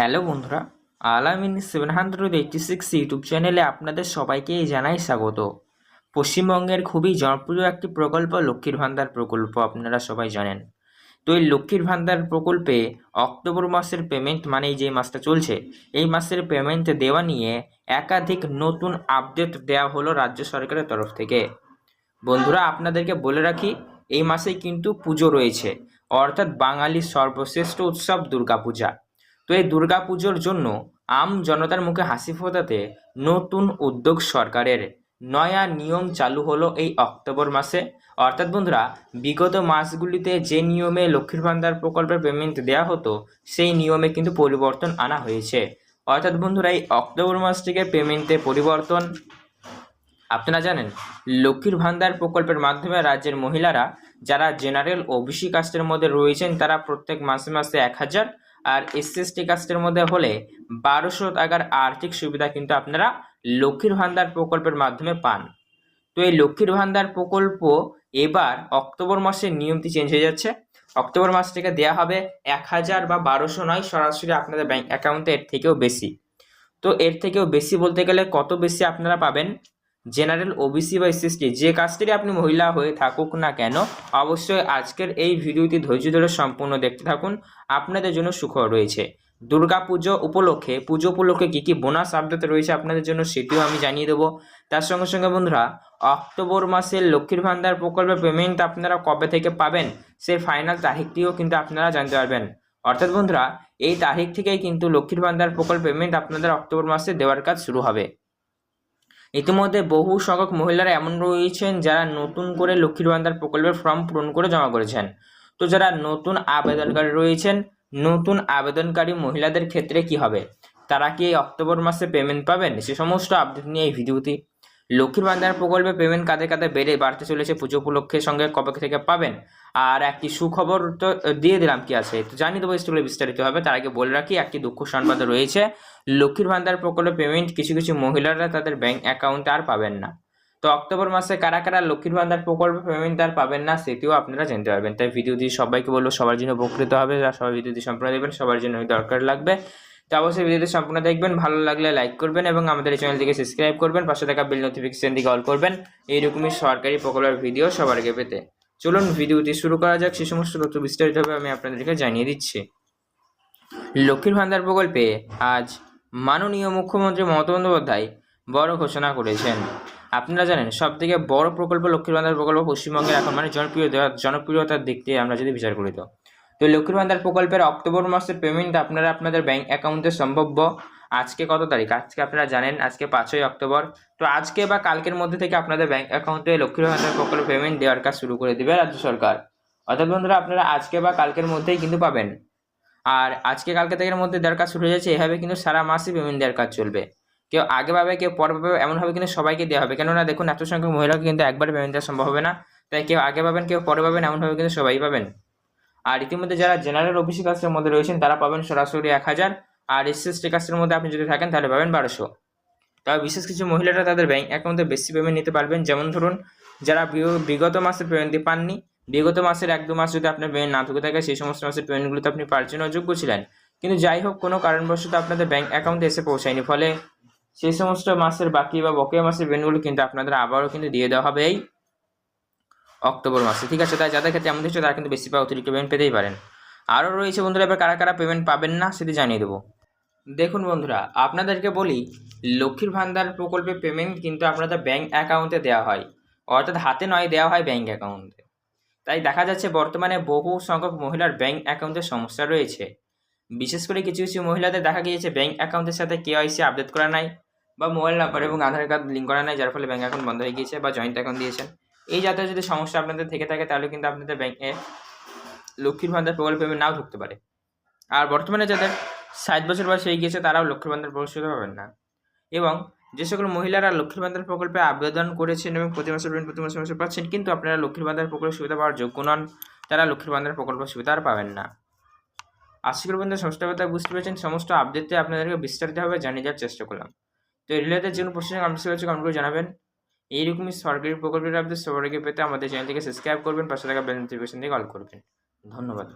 Hello বন্ধুরা, Alamin seven hundred eighty six YouTube চ্যানেলে আপনাদের সবাইকে জানাই স্বাগত। পশ্চিমবঙ্গের খুবই জনপ্রিয় একটি প্রকল্প লক্ষ্মীর ভান্ডার প্রকল্প, আপনারা সবাই জানেন। তো এই লক্ষ্মীর ভান্ডার প্রকল্পে অক্টোবর মাসের পেমেন্ট মানে যে মাসটা চলছে, এই মাসের পেমেন্ট দেওয়া নিয়ে একাধিক নতুন আপডেট দেওয়া হলো রাজ্য সরকারের তরফ থেকে। বন্ধুরা, আপনাদেরকে বলে রাখি, এই মাসে কিন্তু পুজো রয়েছে, অর্থাৎ বাঙালির সর্বশ্রেষ্ঠ উৎসব দুর্গাপূজা। তো এই দুর্গাপুজোর জন্য আম জনতার মুখে হাসি ফোটাতে নতুন উদ্যোগ সরকারের। নয়া নিয়ম চালু হলো এই অক্টোবর মাসে। অর্থাৎ বন্ধুরা, বিগত মাসগুলিতে যে নিয়মে লক্ষ্মীর ভান্ডার প্রকল্পের পেমেন্ট দেওয়া হতো, সেই নিয়মে কিন্তু পরিবর্তন আনা হয়েছে। অর্থাৎ বন্ধুরা, এই অক্টোবর মাস থেকে পেমেন্টে পরিবর্তন, আপনারা জানেন, লক্ষ্মীর ভান্ডার প্রকল্পের মাধ্যমে রাজ্যের মহিলারা, যারা জেনারেল ওবিসি কাস্টের মধ্যে রয়েছেন, তারা প্রত্যেক মাসে মাসে এক হাজার আর এসসি কাস্টের মধ্যে হলে বারোশো টাকার আর্থিক সুবিধা কিন্তু আপনারা লক্ষ্মীর ভান্ডার প্রকল্পের মাধ্যমে পান। তো এই লক্ষ্মীর ভান্ডার প্রকল্প এবার অক্টোবর মাসের নিয়মটি চেঞ্জ হয়ে যাচ্ছে। অক্টোবর মাস থেকে দেওয়া হবে এক হাজার বা বারোশো নয়, সরাসরি আপনাদের ব্যাংক অ্যাকাউন্টে এর থেকেও বেশি। তো এর থেকেও বেশি বলতে গেলে কত বেশি আপনারা পাবেন? জেনারেল ওবিসি বা এসএসটি, যে কাজটিরই আপনি মহিলা হয়ে থাকুক না কেন, অবশ্যই আজকের এই ভিডিওটি ধৈর্য ধরে সম্পূর্ণ দেখতে থাকুন। আপনাদের জন্য সুখবর রয়েছে। দুর্গাপুজো উপলক্ষে, পুজো উপলক্ষে কী কী বোনাস আপডেট রয়েছে আপনাদের জন্য সেটিও আমি জানিয়ে দেবো। তার সঙ্গে সঙ্গে বন্ধুরা, অক্টোবর মাসের লক্ষ্মীর ভান্ডার প্রকল্পের পেমেন্ট আপনারা কবে থেকে পাবেন, সেই ফাইনাল তারিখটিও কিন্তু আপনারা জানতে পারবেন। অর্থাৎ বন্ধুরা, এই তারিখ থেকেই কিন্তু লক্ষ্মীর ভান্ডার প্রকল্প পেমেন্ট আপনাদের অক্টোবর মাসে দেওয়ার কাজ শুরু হবে। ইতিমধ্যে বহু সংখ্যক মহিলারা এমন রয়েছেন যারা নতুন করে লক্ষ্মীর ভান্ডার প্রকল্পের ফর্ম পূরণ করে জমা করেছেন। তো যারা নতুন আবেদনকারী রয়েছেন, নতুন আবেদনকারী মহিলাদের ক্ষেত্রে কি হবে? তারা কি অক্টোবর মাসে পেমেন্ট পাবেন? সে সমস্ত আপডেট নিয়ে এই ভিডিওটি লক্ষ্মীর ভান্ডার প্রকল্পে পেমেন্ট কাদের কাদের বেড়ে বাড়তে চলেছে পুজো উপলক্ষের সঙ্গে কবে থেকে পাবেন। আর একটি সুখবর তো দিয়ে দিলাম কি আছে? তো জানিয়ে দেবো স্টুডিও বিস্তারিত হবে। তার আগে বলে রাখি, একটি দুঃখ সংবাদ রয়েছে। লক্ষ্মীর ভান্ডার প্রকল্পে পেমেন্ট কিছু কিছু মহিলারা তাদের ব্যাংক অ্যাকাউন্টে আর পাবেন না। তো অক্টোবর মাসে কারা কারা লক্ষ্মীর ভান্ডার প্রকল্পে পেমেন্ট আর পাবেন না, সেটিও আপনারা জানতে পারবেন। তাই ভিডিও ভিডিওটি সবাইকে বলব, সবার জন্য উপকৃত হবে। সবাই ভিডিওটি সম্পূর্ণ দেবেন সবার জন্য দরকার লাগবে। তো অবশ্যই ভিডিওটি সম্পূর্ণ দেখবেন, ভালো লাগলে লাইক করবেন এবং আমাদের এই চ্যানেলটিকে সাবস্ক্রাইব করবেন, পাশে থাকা বেল নোটিফিকেশন দিকে অল করবেন। এইরকমই সরকারি প্রকল্পের ভিডিও সবার আগে পেতে। চলুন ভিডিওটি শুরু করা যাক, সে সমস্ত তথ্য বিস্তারিতভাবে আমি আপনাদেরকে জানিয়ে দিচ্ছি। লক্ষ্মীর ভান্ডার প্রকল্পে আজ মাননীয় মুখ্যমন্ত্রী মমতা বন্দ্যোপাধ্যায় বড় ঘোষণা করেছেন। আপনারা জানেন সব থেকে বড় প্রকল্প লক্ষ্মীর ভান্ডার প্রকল্প পশ্চিমবঙ্গের এখন মানে জনপ্রিয়তা জনপ্রিয়তার দিক দিয়ে আমরা যদি বিচার করি তো। তো লক্ষ্মীর ভান্ডার প্রকল্পের অক্টোবর মাসের পেমেন্ট আপনারা আপনাদের ব্যাঙ্ক অ্যাকাউন্টে সম্ভাব্য। আজকে কত তারিখ? আজকে আপনারা জানেন, আজকে পাঁচই অক্টোবর। তো আজকে বা কালকের মধ্যে থেকে আপনাদের ব্যাংক অ্যাকাউন্টে লক্ষ্মীর ভান্ডার প্রকল্প পেমেন্ট দেওয়ার কাজ শুরু করে দেবে রাজ্য সরকার। অর্থাৎ বন্ধুরা, আপনারা আজকে বা কালকের মধ্যেই কিন্তু পাবেন। আর আজকে কালকে থেকে মধ্যে দেওয়ার কাজ শুরু হয়ে যাচ্ছে, এভাবে কিন্তু সারা মাসই পেমেন্ট দেওয়ার কাজ চলবে। কেউ আগে পাবে কেউ পরে পাবে এমনভাবে কিন্তু সবাইকে দেওয়া হবে। কেননা দেখুন, এত সংখ্যক মহিলাকে কিন্তু একবারে পেমেন্ট দেওয়া সম্ভব হবে না। তাই কেউ আগে পাবেন কেউ পরে পাবেন এমনভাবে কিন্তু সবাই পাবেন। আর ইতিমধ্যে যারা জেনারেল ওবিসি কাস্টের মধ্যে রয়েছেন, তারা পাবেন সরাসরি এক হাজার। আর এসএসটি কাস্টের মধ্যে আপনি যদি থাকেন, তাহলে পাবেন বারোশো। তবে বিশেষ কিছু মহিলারা তাদের ব্যাংক অ্যাকাউন্টে বেশি পেমেন্ট নিতে পারবেন। যেমন ধরুন, যারা বিগ- বিগত মাসের পেমেন্ট পাননি, বিগত মাসের এক দু মাস যদি আপনার পেমেন্ট না ঢুকে থাকে, সেই সমস্ত মাসের পেমেন্টগুলোতে আপনি পাওয়ার জন্য যোগ্য ছিলেন। কিন্তু যাই হোক, কোনো কারণবশত আপনাদের ব্যাংক অ্যাকাউন্টে এসে পৌঁছায়নি। ফলে সেই সমস্ত মাসের বাকি বা বকেয়া মাসের পেমেন্টগুলো কিন্তু আপনাদের আবারও কিন্তু দিয়ে দেওয়া হবে। এই অক্টোবর মাসে। ঠিক আছে, তাই যাদের ক্ষেত্রে এমন হচ্ছে তারা কিন্তু বেশি অতিরিক্ত পেমেন্ট পেতেই পারেন। আরও রয়েছে বন্ধুরা, এবার কারা কারা পেমেন্ট পাবেন না, সেটি জানিয়ে দেবো। দেখুন বন্ধুরা, আপনাদেরকে বলি, লক্ষ্মীর ভান্ডার প্রকল্পে পেমেন্ট কিন্তু আপনাদের ব্যাঙ্ক অ্যাকাউন্টে দেওয়া হয়। অর্থাৎ হাতে নয় দেওয়া হয় ব্যাঙ্ক অ্যাকাউন্টে তাই দেখা যাচ্ছে, বর্তমানে বহু সংখ্যক মহিলার ব্যাঙ্ক অ্যাকাউন্টে সমস্যা রয়েছে। বিশেষ করে কিছু কিছু মহিলাদের দেখা গিয়েছে ব্যাঙ্ক অ্যাকাউন্টের সাথে কেওয়াইসি আপডেট করা নাই, বা মোবাইল নাম্বার এবং আধার কার্ড লিঙ্ক করা নাই, যার ফলে ব্যাঙ্ক অ্যাকাউন্ট বন্ধ হয়ে গিয়েছে, বা জয়েন্ট অ্যাকাউন্ট দিয়েছেন। এই জাতীয় যদি সমস্যা আপনাদের থেকে থাকে, তাহলে কিন্তু আপনাদের ব্যাংকে লক্ষ্মীর ভান্ডার প্রকল্পে নাও ঢুকতে পারে। আর বর্তমানে যাদের ষাট বছর বয়স হয়ে গিয়েছে, তারাও লক্ষ্মীর ভান্ডার প্রকল্প পাবেন না। এবং যে সকল মহিলারা লক্ষ্মীর ভান্ডার প্রকল্পে আবেদন করেছেন এবং প্রতি মাসে প্রতি মাসে মাসে পাচ্ছেন, কিন্তু আপনারা লক্ষ্মীর ভান্ডার প্রকল্পের সুবিধা পাওয়ার যোগ্য নন, তারা লক্ষ্মীর ভান্ডার প্রকল্প সুবিধা আর পাবেন না। আশা করি সমস্ত কথা বুঝতে পেরেছেন। সমস্ত আপডেটে আপনাদেরকে বিস্তারিতভাবে জানিয়ে যাওয়ার চেষ্টা করলাম। তো এই রিলেটেড যে কোনো প্রশ্ন কমেন্ট করে জানাবেন। এইরকমই সরকারি প্রকল্পের আপডেট সবার আগে পেতে আমাদের চ্যানেলটিকে সাবস্ক্রাইব করবেন, পাশে থাকা বেল নোটিফিকেশন দিয়ে কল করবেন। ধন্যবাদ।